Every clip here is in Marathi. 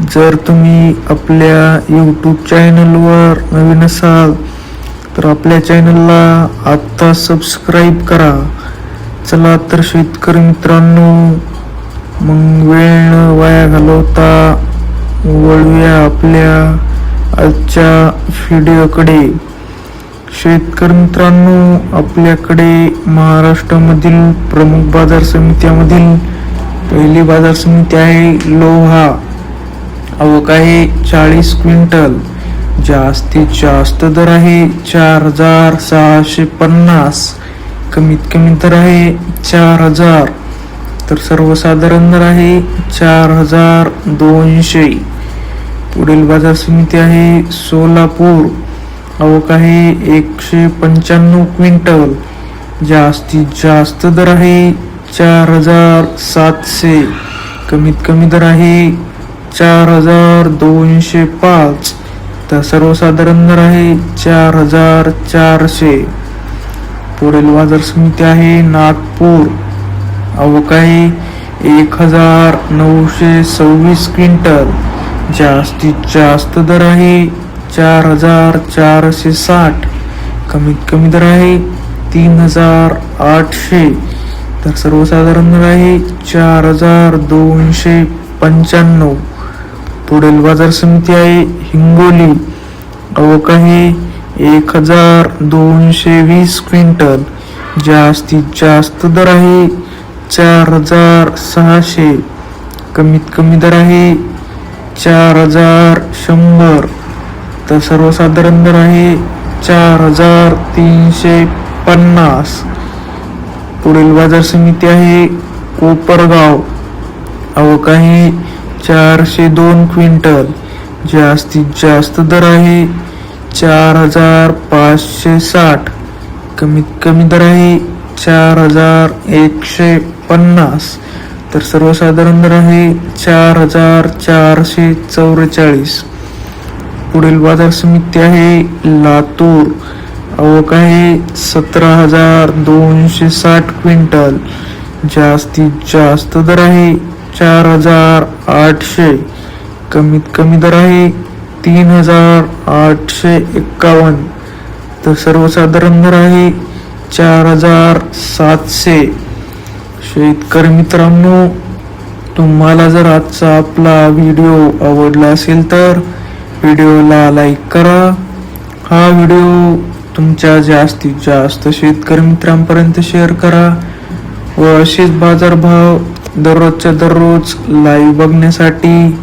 जर तुम्ही आपल्या यूट्यूब चॅनलवर नवीन असाल तर आपल्या चॅनलला आत्ता सबस्क्राईब करा. चला तर शेतकरी मित्रांनो मग वेळ न वाया घालवता वळूया आपल्या आजच्या व्हिडिओकडे शेतकरी मित्रांनो आपल्याकडे महाराष्ट्रामधील प्रमुख बाजार समित्यामधील पहिली बाजार समिती आहे लोहा. आवक आहे चाळीस क्विंटल. जास्तीत जास्त दर आहे चार हजार सहाशे पन्नास. कमीत कमी दर आहे चार हजार. तर सर्वसाधारण दर आहे चार हजार दोनशे. पुढील बाजार समिती आहे सोलापूर. आवक आहे एकशे पंच्याण्णव क्विंटल. जास्तीत जास्त दर आहे चार हजार सातशे. कमीत कमी दर आहे चार हजार दोनशे पाच. तर सर्वसाधारण दर आहे चार हजार चारशे. पुढील बाजार समिती आहे नागपूर. आवक आहे एक हजार नऊशे सव्वीस क्विंटल. जास्तीत जास्त दर आहे चार हजार चारशे साठ. कमीत कमी दर आहे तीन हजार आठशे. तर सर्वसाधारण दर आहे चार हजार दोनशे पंच्याण्णव. पुढील बाजार समिती आहे हिंगोली. आवक आहे एक हजार दोनशे वीस क्विंटल. जास्तीत जास्त दर आहे चार हजार सहाशे. कमीत कमी दर आहे चार हजार शंभर. तर सर्वसाधारण दर आहे चार हजार तीनशे पन्नास. पुढील बाजार समिती आहे कोपरगाव. आवक आहे चारशे दोन क्विंटल. जास्तीत जास्त दर आहे चार हजार पाचशे साठ. कमीत कमी दर आहे चार हजार एकशे पन्नास. तर सर्वसाधारण दर आहे चार हजार चारशे चौवेचाळीस. पुढील बाजार समिती आहे लातूर. आवक आहे सतरा हजार दोनशे साठ क्विंटल. जास्तीत जास्त दर आहे चार हजार आठशे. कमीत कमी दर आहे तीन हजार आठशे एक्कावन्न तर सर्वसाधारण दर आहे चार हजार सातशे. शेतकरी मित्रांनो तुम्हाला जर आजचा आपला व्हिडिओ आवडला असेल तर व्हिडिओला लाईक करा. हा व्हिडिओ तुमच्या जास्तीत जास्त शेतकरी मित्रांपर्यंत शेअर करा व असेच बाजारभाव दररोजच्या दररोज लाईव्ह बघण्यासाठी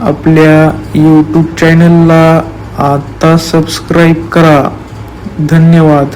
आपल्या यूट्यूब चॅनलला आता सबस्क्राईब करा. धन्यवाद.